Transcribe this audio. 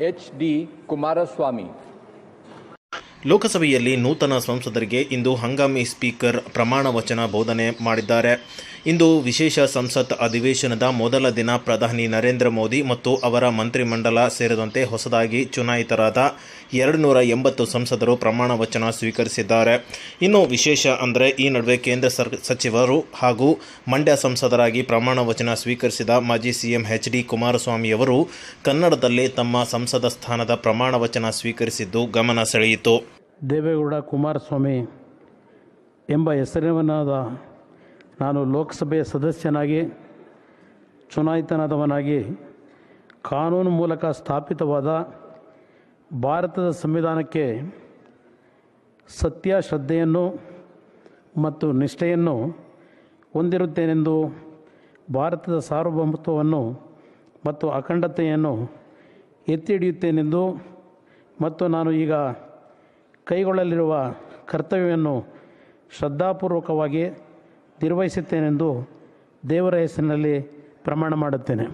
H D Kumaraswamy ಲೋಕಸಭೆಯಲ್ಲಿ ನೂತನ ಸಂಸದರಿಗೆ ಇಂದು ಹಂಗಾಮಿ ಸ್ಪೀಕರ್ ಪ್ರಮಾಣ ವಚನ ಬೋಧನೆ ಮಾಡಿದ್ದಾರೆ. ಇಂದು ವಿಶೇಷ ಸಂಸತ್ ಅಧಿವೇಶನದ ಮೊದಲ ದಿನ ಪ್ರಧಾನಿ ನರೇಂದ್ರ ಮೋದಿ ಮತ್ತು ಅವರ ಮಂತ್ರಿಮಂಡಲ ಸೇರಿದಂತೆ ಹೊಸದಾಗಿ ಚುನಾಯಿತರಾದ ಎರಡು ನೂರ ಎಂಬತ್ತು ಸಂಸದರು ಪ್ರಮಾಣ ವಚನ ಸ್ವೀಕರಿಸಿದ್ದಾರೆ. ಇನ್ನು ವಿಶೇಷ ಅಂದರೆ ಈ ನಡುವೆ ಕೇಂದ್ರ ಸರ್, ಸಚಿವರು ಹಾಗೂ ಮಂಡ್ಯ ಸಂಸದರಾಗಿ ಪ್ರಮಾಣ ವಚನ ಸ್ವೀಕರಿಸಿದ ಮಾಜಿ ಸಿಎಂ ಎಚ್ ಡಿ ಕುಮಾರಸ್ವಾಮಿಯವರು ಕನ್ನಡದಲ್ಲಿ ತಮ್ಮ ಸಂಸದ ಸ್ಥಾನದ ಪ್ರಮಾಣ ವಚನ ಸ್ವೀಕರಿಸಿದ್ದು ಗಮನ ಸೆಳೆಯಿತು. ದೇವೇಗೌಡ ಕುಮಾರಸ್ವಾಮಿ ಎಂಬ ಹೆಸರಿನವನಾದ ನಾನು ಲೋಕಸಭೆಯ ಸದಸ್ಯನಾಗಿ, ಚುನಾಯಿತನಾದವನಾಗಿ, ಕಾನೂನು ಮೂಲಕ ಸ್ಥಾಪಿತವಾದ ಭಾರತದ ಸಂವಿಧಾನಕ್ಕೆ ಸತ್ಯ, ಶ್ರದ್ಧೆಯನ್ನು ಮತ್ತು ನಿಷ್ಠೆಯನ್ನು ಹೊಂದಿರುತ್ತೇನೆಂದು, ಭಾರತದ ಸಾರ್ವಭೌಮತ್ವವನ್ನು ಮತ್ತು ಅಖಂಡತೆಯನ್ನು ಎತ್ತಿ ಹಿಡಿಯುತ್ತೇನೆಂದು ಮತ್ತು ನಾನು ಈಗ ಕೈಗೊಳ್ಳಲಿರುವ ಕರ್ತವ್ಯವನ್ನು ಶ್ರದ್ಧಾಪೂರ್ವಕವಾಗಿ ನಿರ್ವಹಿಸುತ್ತೇನೆಂದು ದೇವರ ಹೆಸರಿನಲ್ಲಿ ಪ್ರಮಾಣ ಮಾಡುತ್ತೇನೆ.